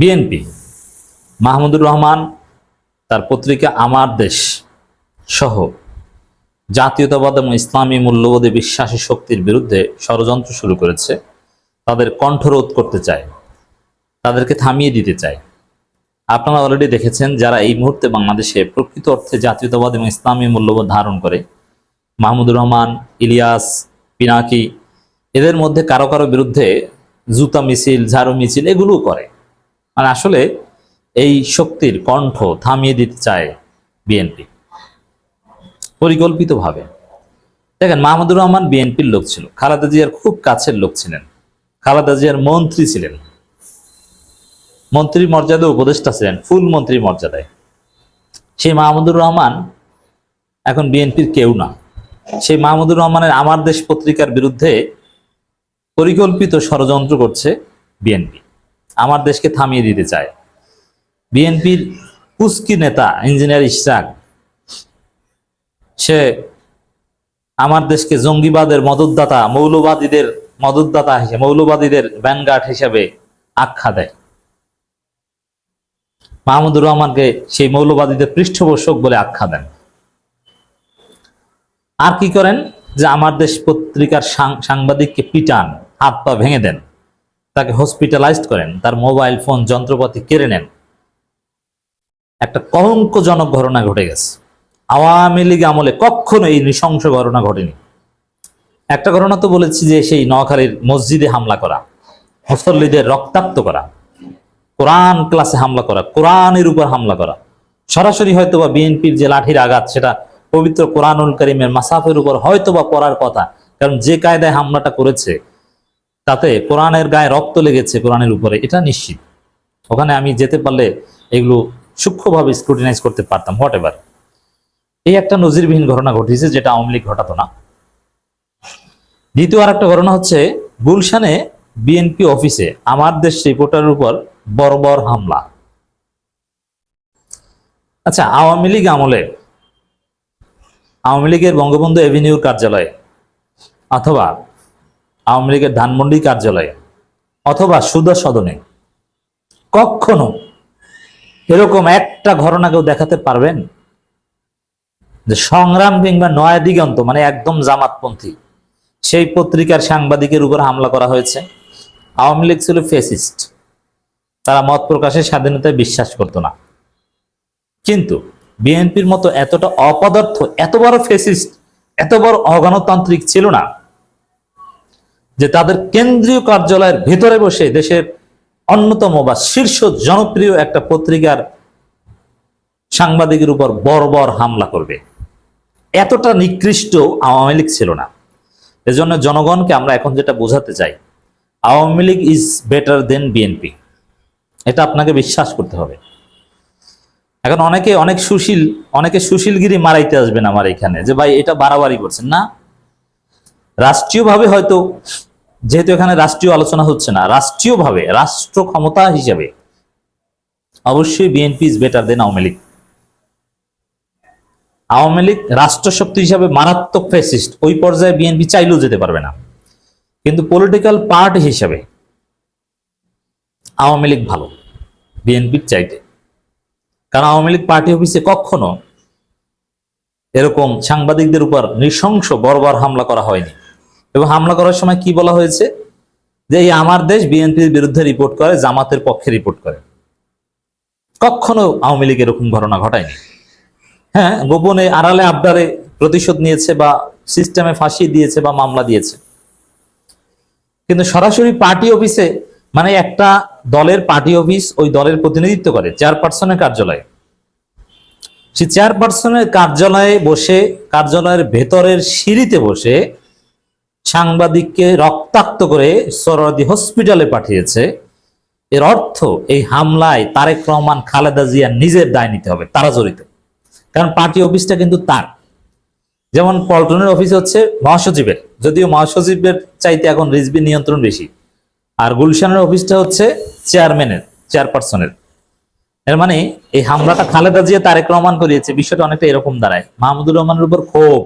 BNP, Mahmudur Rahman, তার পত্রিকা আমার দেশ সহ জাতীয়তাবাদ এবং ইসলামী মূল্যবোধে বিশ্বাসী শক্তির বিরুদ্ধে ষড়যন্ত্র শুরু করেছে। তাদের কণ্ঠরোধ করতে চায়, তাদেরকে থামিয়ে দিতে চায়। আপনারা অলরেডি দেখেছেন যারা এই মুহূর্তে বাংলাদেশে প্রকৃত অর্থে জাতীয়তাবাদ এবং ইসলামী মূল্যবোধ ধারণ করে। মাহমুদুর রহমান, ইলিয়াস, পিনাকি, এদের মধ্যে কারও কারও বিরুদ্ধে জুতা মিছিল, ঝাড়ু মিছিল এগুলোও করে। মানে আসলে এই শক্তির কণ্ঠ থামিয়ে দিতে চায় বিএনপি পরিকল্পিতভাবে। দেখেন, মাহমুদুর রহমান বিএনপির লোক ছিল। খালেদা জিয়ার খুব কাছের লোক ছিলেন। খালেদা জিয়ার মন্ত্রী ছিলেন। মন্ত্রী মর্যাদা উপদেষ্টা ছিলেন, ফুল মন্ত্রী মর্যাদায়। সেই মাহমুদুর রহমান এখন বিএনপির কেউ না। সেই মাহমুদুর রহমানের আমার দেশ পত্রিকার বিরুদ্ধে পরিকল্পিত ষড়যন্ত্র করছে বিএনপি আমার দেশকে থামিয়ে দিতে চায়। বিএনপির কুস্কি নেতা ইঞ্জিনিয়ার ইশরাক, সে আমার দেশকে জঙ্গিবাদের মদতদাতা, মৌলবাদীদের মদতদাতা হিসেবে, মৌলবাদীদের ভ্যানগার্ড হিসেবে আখ্যা দেয়। মাহমুদুর রহমানকে সেই মৌলবাদীদের পৃষ্ঠপোষক বলে আখ্যা দেন। আর কি করেন? যে আমার দেশ পত্রিকার সাংবাদিককে পিটান, হাত পা ভেঙে দেন। তাকে হসপিটালাইজড করেন। তার মোবাইল ফোন যন্ত্রপাতি কেড়ে নেন। একটা কলঙ্কজনক ঘটনা ঘটে গেছে। আওয়ামী লীগ আমলে কখনো এই নৃশংস ঘটনা ঘটেনি। একটা ঘটনা তো বলেছি যে সেই নোয়াখালীর মসজিদে হামলা করা, মুসল্লিদের রক্তাক্ত করা, কোরআন ক্লাসে হামলা করা, কোরআনের উপর হামলা করা। সরাসরি হয়তো বা বিএনপির যে লাঠির আঘাত, সেটা পবিত্র কোরআনুল করিমের মাসাফের উপর হয়তো বা পড়ার কথা, কারণ যে কায়দায় হামলাটা করেছে তাতে কোরআনের গায়ে রক্ত লেগেছে কোরআনের উপরে, এটা নিশ্চিত। ওখানে আমি যেতে পারলে এগুলো সূক্ষ্মভাবে স্ক্রুটিনাইজ করতে পারতাম হোয়াট এভার এই একটা নজিরবিহীন ঘটনা ঘটেছে যেটা আওয়ামী লীগ ঘটাতো না। দ্বিতীয় আর একটা ঘটনা হচ্ছে, গুলশানে বিএনপি অফিসে আমার দেশ রিপোর্টারের উপর বর্বর হামলা। আচ্ছা আওয়ামী লীগ আমলে, আওয়ামী লীগের বঙ্গবন্ধু এভিনিউর কার্যালয়ে, অথবা আওয়ামী লীগের ধানমন্ডি কার্যালয়ে অথবা সুদা সদনে কখনো এরকম একটা ঘটনা কেউ দেখাতে পারবেন? যে সংগ্রাম কিংবা নয়া দিগন্ত মানে একদম জামাতপন্থী, সেই পত্রিকার সাংবাদিকের উপর হামলা করা হয়েছে। আওয়ামী লীগ ছিল ফেসিস্ট তারা মত প্রকাশের স্বাধীনতায় বিশ্বাস করতো না। কিন্তু বিএনপির মতো এতটা অপদার্থ, এত বড় ফেসিস্ট এত বড় অগণতান্ত্রিক ছিল না। যে তাদের কেন্দ্রীয় কার্যালয়ের ভেতরে বসে দেশের অন্যতম বা শীর্ষ জনপ্রিয় একটা পত্রিকার সাংবাদিকের উপর বর্বর হামলা করবে। এতটা নিকৃষ্ট আওয়ামী লীগ ছিল না। এজন্য জনগণকে আমরা এখন যেটা বোঝাতে চাই, Awami League is better than BNP এটা আপনাকে বিশ্বাস করতে হবে। এখন অনেকে, অনেক সুশীল, অনেকে সুশীলগিরি মারাইতে আসবেন আমার এখানে যে, ভাই, এটা বাড়াবাড়ি করছেন। না। রাষ্ট্রীয়ভাবে হয়তো যেহেতু এখানে রাষ্ট্রীয় আলোচনা হচ্ছে না, রাষ্ট্রীয়ভাবে রাষ্ট্র ক্ষমতা হিসাবে অবশ্যই BNP is better than Awami League. Awami League রাষ্ট্রশক্তি হিসাবে মারাত্মক ফেসিস্ট ওই পর্যায়ে বিএনপি চাইলেও যেতে পারবে না। কিন্তু পলিটিক্যাল পার্টি হিসাবে আওয়ামী লীগ ভালো বিএনপির চাইতে। কারণ আওয়ামী লীগ পার্টি অফিসে কখনো এরকম সাংবাদিকদের উপর নৃশংস বর্বর হামলা করা হয়নি। এবং হামলা করার সময় কি বলা হয়েছে? যে এই আমার দেশ বিএনপির বিরুদ্ধে রিপোর্ট করে, জামাতের পক্ষে রিপোর্ট করে। কখনো আওয়ামী লীগ এরকম ঘটনা ঘটায়নি। হ্যাঁ গোপনে আড়ালে আবদারে প্রতিশোধ নিয়েছে বা সিস্টেমে ফাঁসি দিয়েছে বা মামলা দিয়েছে। কিন্তু সরাসরি পার্টি অফিসে মানে একটা দলের পার্টি অফিস ওই দলের প্রতিনিধিত্ব করে, চেয়ারপারসনের কার্যালয়ে। সে চেয়ারপারসনের কার্যালয়ে বসে, কার্যালয়ের ভেতরের সিঁড়িতে বসে সাংবাদিককে রক্তাক্ত করে সরদি হসপিটালে পাঠিয়েছে। এর অর্থ এই হামলায় তারেক রহমান, খালেদা জিয়া নিজের দায় নিতে হবে, তারা জড়িত। কারণ পার্টি অফিসটা কিন্তু তার। যেমন পল্টনের অফিস হচ্ছে মহাসচিবের, যদিও মহাসচিবের চাইতে এখন রিজবি নিয়ন্ত্রণ বেশি। আর গুলশানের অফিসটা হচ্ছে চেয়ারম্যানের, চেয়ারপারসনের। এর মানে এই হামলাটা খালেদা জিয়া তারেক রহমান করিয়েছে, বিষয়টা অনেকটা এরকম দাঁড়ায়। মাহমুদুর রহমানের উপর ক্ষোভ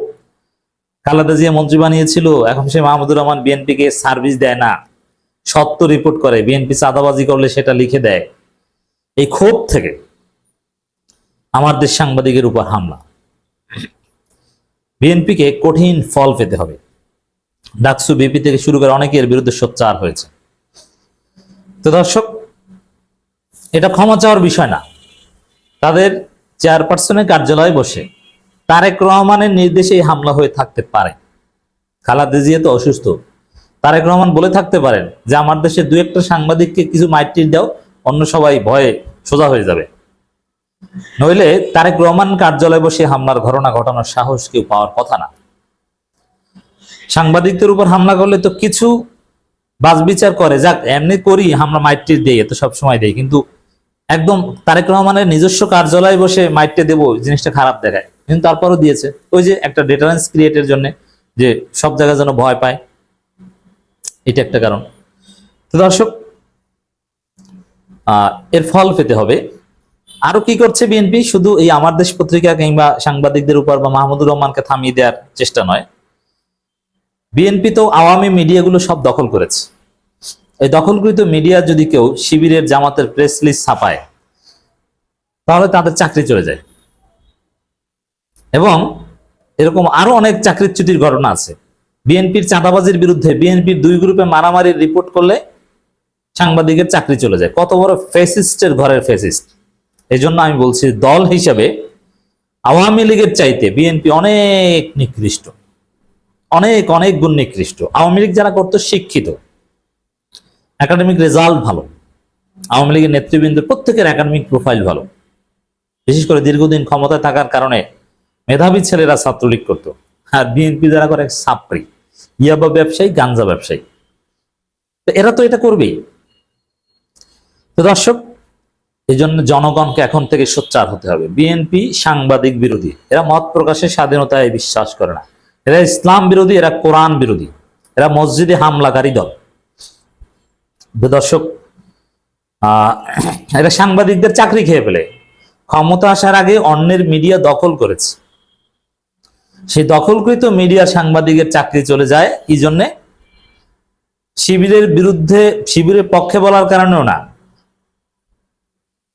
খালেদা জিয়া মন্ত্রী বানিয়েছিল, এখন সে মাহমুদুর রহমান বিএনপি কে সার্ভিস দেয় না। সত্য রিপোর্ট করে, বিএনপি চাঁদাবাজি করলে সেটা লিখে দেয়। এই ক্ষোভ থেকে আমার দেশ সাংবাদিকের উপর হামলা। বিএনপিকে কঠিন ফল পেতে হবে। ডাকসু বিপি থেকে শুরু করে অনেকের বিরুদ্ধে সোচ্চার হয়েছে। তো দর্শক, এটা ক্ষমা চাওয়ার বিষয় না। তাদের চেয়ারপারসনের কার্যালয়ে বসে তারেক রহমানের নির্দেশে হামলা হয়ে থাকতে পারে। খালাদা জিয়া তো অসুস্থ। তারেক রহমান বলে থাকতে পারেন যে, আমার দেশে দু একটা সাংবাদিককে কিছু মাইটির দাও, অন্য সবাই ভয়ে সোজা হয়ে যাবে। নইলে তারেক রহমান কার্যালয়ে বসে হামলার ঘটনা ঘটানোর সাহস কেউ পাওয়ার কথা না। সাংবাদিকদের উপর হামলা করলে তো কিছু বাজবিচার করে। যাক, এমনি করি, আমরা মাইটটি দেই এত সব সময় দেই। কিন্তু একদম তারেক রহমানের নিজস্ব কার্যালয়ে বসে মাইটটা দেবো, জিনিসটা খারাপ দেখায়। কিন্তু তারপরও দিয়েছে। ওই যে একটা ডেটারেন্স ক্রিয়েটের জন্য যে সব জায়গায় যেন ভয় পায়, এটা একটা কারণ। তো দর্শক এর ফল পেতে হবে। আরও কি করছে বিএনপি? শুধু এই আমার দেশ পত্রিকা কিংবা সাংবাদিকদের উপর বা মাহমুদুর রহমানকে থামিয়ে দেওয়ার চেষ্টা নয়। বিএনপি তো আওয়ামী মিডিয়াগুলো সব দখল করেছে। এই দখলকৃত মিডিয়া যদি কেউ শিবিরের জামাতের প্রেস লিস্ট ছাপায়, তাহলে তাদের চাকরি চলে যায়। এবং এরকম আরও অনেক চাকরিচ্যুতির ঘটনা আছে। বিএনপির চাঁদাবাজির বিরুদ্ধে বিএনপির দুই গ্রুপে মারামারির রিপোর্ট করলে সাংবাদিকের চাকরি চলে যায়। কত বড় ফেসিস্টের ঘরের ফেসিস্ট এই জন্য আমি বলছি দল হিসাবে আওয়ামী লীগের চাইতে বিএনপি অনেক নিকৃষ্ট। অনেক অনেক গুণ নিকৃষ্ট। আওয়ামী লীগ যারা করতো শিক্ষিত। একাডেমিক রেজাল্ট ভালো। আওয়ামী লীগের নেতৃবৃন্দ প্রত্যেকের একাডেমিক প্রোফাইল ভালো। বিশেষ করে দীর্ঘদিন ক্ষমতায় থাকার কারণে মেধাবী ছেলেরা ছাত্রলীগ করতো। আর বিএনপি যারা করে, সাপড়ি। ইয়াবা ব্যবসায়ী, গাঞ্জা ব্যবসায়ী। তো এরা তো এটা করবেই। তো দর্শক এই জন্য জনগণকে এখন থেকে সোচ্চার হতে হবে। বিএনপি সাংবাদিক বিরোধী। এরা মত প্রকাশের স্বাধীনতায় বিশ্বাস করে না। এরা ইসলাম বিরোধী, এরা কোরআন বিরোধী। এরা মসজিদে হামলাকারী দল। দর্শক এরা সাংবাদিকদের চাকরি খেয়ে ফেলে। ক্ষমতা আসার আগে অন্যের মিডিয়া দখল করেছে। সেই দখলকৃত মিডিয়া সাংবাদিকের চাকরি চলে যায়, কি জন্যে? শিবিরের বিরুদ্ধে, শিবিরের পক্ষে বলার কারণেও না।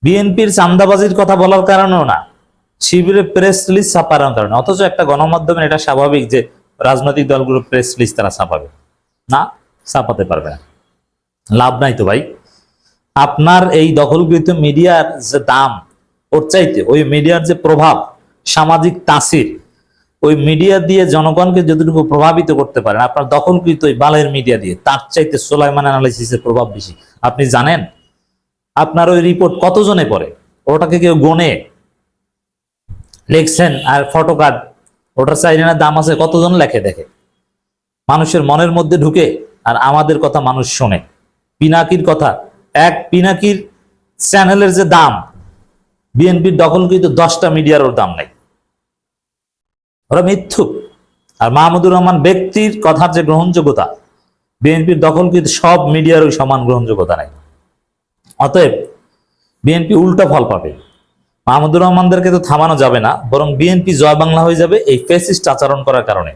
বিএনপির চান্দাবাজির কথা বলার কারণেও না। শিবিরের প্রেস রিলিজ ছাপানোর কারণে। অথচ একটা গণমাধ্যমে এটা স্বাভাবিক যে রাজনৈতিক দলগুলো প্রেস রিলিজ তারা ছাপাবে। না, ছাপাতে পারবে না। লাভ নাই তো ভাই। আপনার এই দখলকৃত মিডিয়ার যে দাম, ওর চাইতে ওই মিডিয়ার যে প্রভাব, সামাজিক তাসির ওই মিডিয়া দিয়ে জনগণকে যতটুকু প্রভাবিত করতে পারেন, আপনার দখলকৃত ওই বালের মিডিয়া দিয়ে, তার চাইতে সোলাইমান অ্যানালাইসিসের প্রভাব বেশি। আপনি জানেন? আপনার ওই রিপোর্ট কতজনে পড়ে? ওটাকে কেউ গনে। লিখছেন আর ফটো কার্ড ওটার চাইলেনা দাম আছে কতজন লেখে দেখে? মানুষের মনের মধ্যে ঢুকে, আর আমাদের কথা মানুষ শোনে। পিনাকির কথা, এক পিনাকির চ্যানেলের যে দাম, বিএনপির দখলকৃত দশটা মিডিয়ার ওর দাম নাই। ওরা মিথ্যুক। আর মাহমুদুর রহমান ব্যক্তির কথার যে গ্রহণযোগ্যতা, বিএনপির দখলকৃত সব মিডিয়ার ওই সমান গ্রহণযোগ্যতা নাই। অতএব বিএনপি উল্টো ফল পাবে। মাহমুদুর রহমানদেরকে তো থামানো যাবে না, বরং বিএনপি জয় বাংলা হয়ে যাবে এই ফেসিস্ট আচরণ করার কারণে।